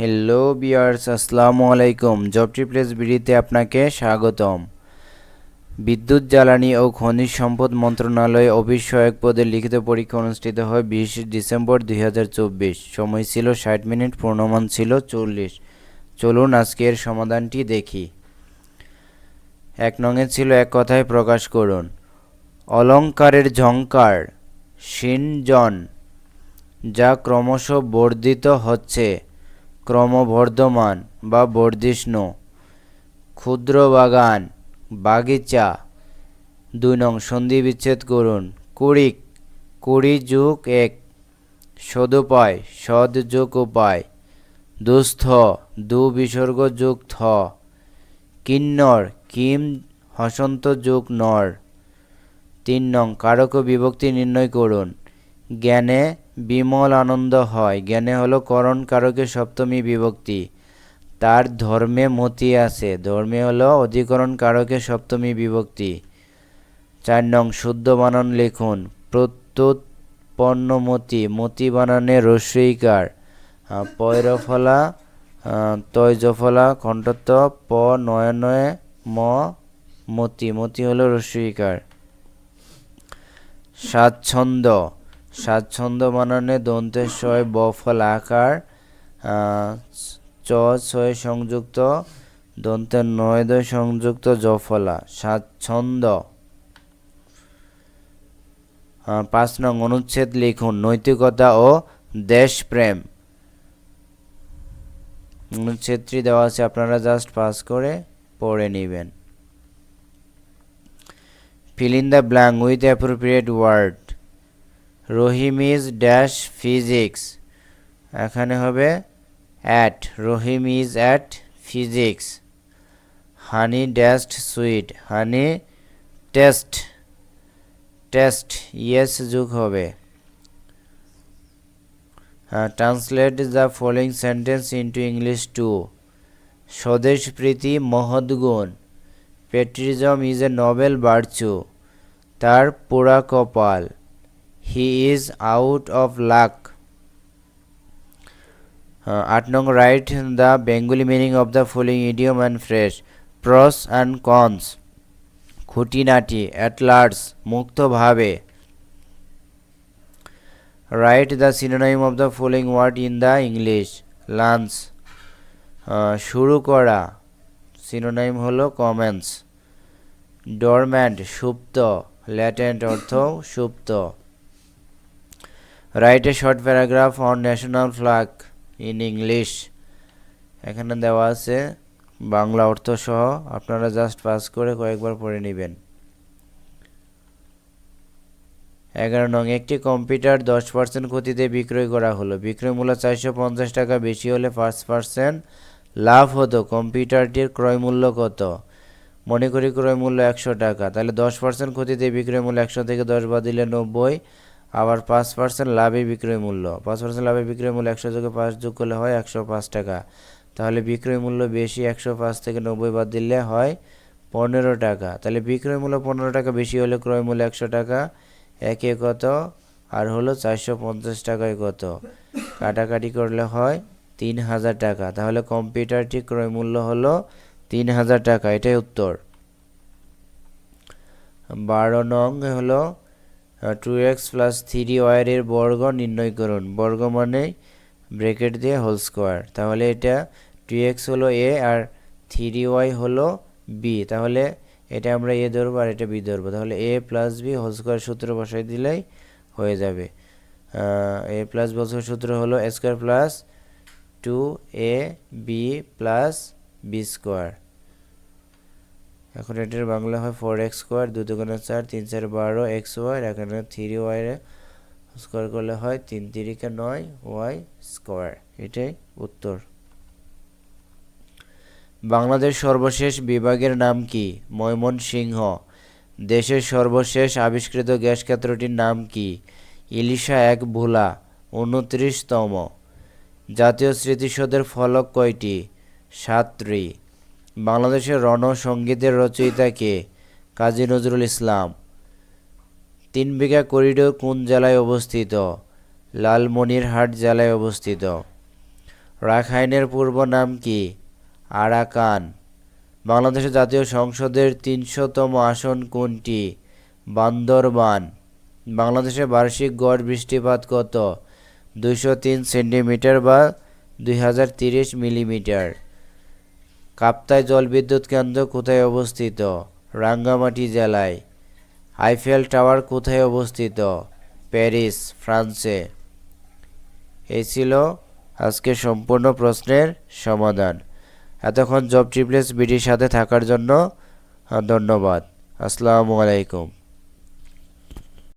Hello বিয়ার্স আসসালামু আলাইকুম। Job ট্রিপ্লেস বিডিতে আপনাকে স্বাগতম। বিদ্যুৎ, জ্বালানি ও খনিজ সম্পদ মন্ত্রণালয়ে অফিস পদে লিখিত পরীক্ষা অনুষ্ঠিত হয় বিশ ডিসেম্বর দুই হাজার চব্বিশ। সময় ছিল ষাট মিনিট, পূর্ণমান ছিল চল্লিশ। চলুন আজকের সমাধানটি দেখি। এক নঙে ছিল এক কথায় প্রকাশ করুন। অলংকারের ঝংকার, সিনজন, যা ক্রমশ বর্ধিত হচ্ছে। ক্রমবর্ধমান বা বর্ধিষ্ণু ক্ষুদ্র বাগান বাগিচা, দুই নং সন্ধি বিচ্ছেদ করুন। কুড়িক, কুড়ি যুগ এক, সদুপায়, সদ যোগ উপায়, দুস্থ দু বিসর্গ যুগ থ, কিন্নর, কিম, হসন্ত যুগ নর। তিন নং কারক বিভক্তি নির্ণয় করুন। জ্ঞানে বিমল আনন্দ হয়। জ্ঞানে হলো করণ কারকের সপ্তমী বিভক্তি। তার ধর্মে মতি আছে। ধর্মে হলো অধিকরণ কারকের সপ্তমী বিভক্তি। চার নং, শুদ্ধ বানান লিখুন। প্রত্যুৎপন্ন মতি মতি বানানে রস্যইকার পয়রফলা তৈজফলা খণ্ডত্ব প নয় নয় ম, মতি। মতি হলো রস্যইকার স্বাচ্ছন্দ্য স্বাচ্ছন্দ্য বানানে দন্তেশ্বয় বফল আকার চ, ছয় সংযুক্ত দন্তের নয় দয় সংযুক্ত জফলা, স্বাচ্ছন্দ্য। পাঁচ নং অনুচ্ছেদ লিখুন, নৈতিকতা ও দেশপ্রেম। অনুচ্ছেদটি দেওয়া আছে, আপনারা জাস্ট পাস করে পড়ে নেবেন। Fill in the blank with appropriate word Rahim is dash physics. এখানে হবে at Rahim is at physics. Honey tastes sweet, honey taste. Taste, yes যুগ হবে। Translate the following sentence into English two. স্বদেশ প্রীতি মহৎগুণ পেট্রিজম is a Nobel বার্চু। তার পোড়া কপাল। He is out of luck আট নং write the Bengali meaning of the following idiom and phrase pros and cons খুঁটিনাটি at large মুক্তভাবে। Write the synonym of the following word in the English lunch শুরু করা সিনোনাইম হলো comments dormant সুপ্ত। Latent অর্থ সুপ্ত। Write a short paragraph on national flag in English এখানে দেওয়া আছে বাংলা অর্থ সহ, আপনারা জাস্ট পাস করে কয়েকবার পড়ে নেবেন। এগারো নং, একটি কম্পিউটার দশ পার্সেন্ট ক্ষতিতে বিক্রয় করা হলো। বিক্রয় মূল্য চারশো পঞ্চাশ টাকা বেশি হলে পাঁচ পার্সেন্ট লাভ হতো। কম্পিউটারটির ক্রয় মূল্য কত? মনে করি ক্রয় মূল্য একশো টাকা। তাহলে দশ পার্সেন্ট ক্ষতিতে বিক্রয় মূল্য একশো থেকে দশ বাদ দিলে নব্বই। আবার পাঁচ পার্সেন্ট লাভে বিক্রয় মূল্য। পাঁচ পার্সেন্ট লাভে বিক্রয় মূল্য একশো যোগে পাঁচ যোগ করলে হয় একশো পাঁচ টাকা। তাহলে বিক্রয় মূল্য বেশি একশো পাঁচ থেকে নব্বই বাদ দিলে হয় পনেরো টাকা। তাহলে বিক্রয় মূল্য পনেরো টাকা বেশি হলে ক্রয় মূল্য একশো টাকা। একে কত? আর হলো চারশো পঞ্চাশ টাকায় কত? কাটাকাটি করলে হয় তিন হাজার টাকা। তাহলে কম্পিউটারটি ক্রয় মূল্য হলো তিন হাজার টাকা। এটাই উত্তর। বারো নং হলো টু এক্স প্লাস থ্রি ওয়ারের বর্গ নির্ণয় করুন। বর্গ মানে ব্রেকেট দিয়ে হোল স্কোয়ার তাহলে এটা টু এক্স হলো এ আর থ্রি ওয়াই হলো বি তাহলে এটা আমরা এ ধরবো আর এটা বি ধরবো। তাহলে a plus b whole square সূত্র বসাই দিলেই হয়ে যাবে। এ প্লাস বসার সূত্র হলো a square plus two a b plus b square এখন এটার বাংলা হয় ফোর এক্স স্কোয়ার দু দুগুণে চার, তিন চার বারো এক্স ওয়াই এখানে থ্রি ওয়াই স্কোয়ার করলে হয় তিন তিরিকে নয় ওয়াই স্কোয়ার এটাই উত্তর। বাংলাদেশ সর্বশেষ বিভাগের নাম কি? ময়মনসিংহ। দেশের সর্বশেষ আবিষ্কৃত গ্যাস ক্ষেত্রটির নাম কি? ইলিশা এক ভোলা, উনত্রিশতম। জাতীয় স্মৃতিসৌধের ফলক কয়টি? সাতটি। বাংলাদেশের রণসঙ্গীতের রচয়িতা কে? কাজী নজরুল ইসলাম। তিন বিঘা করিডোর কোন জেলায় অবস্থিত? লালমনিরহাট জেলায় অবস্থিত। রাখাইনের পূর্ব নাম কি? আরাকান। বাংলাদেশের জাতীয় সংসদের তিনশোতম আসন কোনটি? বান্দরবান। বাংলাদেশে বার্ষিক গড় বৃষ্টিপাত কত? দুইশো তিন সেন্টিমিটার বা দুই হাজার তিরিশ মিলিমিটার। কাপ্তাই জলবিদ্যুৎ কেন্দ্র কোথায় অবস্থিত? রাঙ্গামাটি জেলায়। আইফেল টাওয়ার কোথায় অবস্থিত? প্যারিস, ফ্রান্সে। এই ছিল আজকে সম্পূর্ণ প্রশ্নের সমাধান। এতক্ষণ জব ট্রিপ্লেস বিডির সাথে থাকার জন্য ধন্যবাদ। আসসালামু আলাইকুম।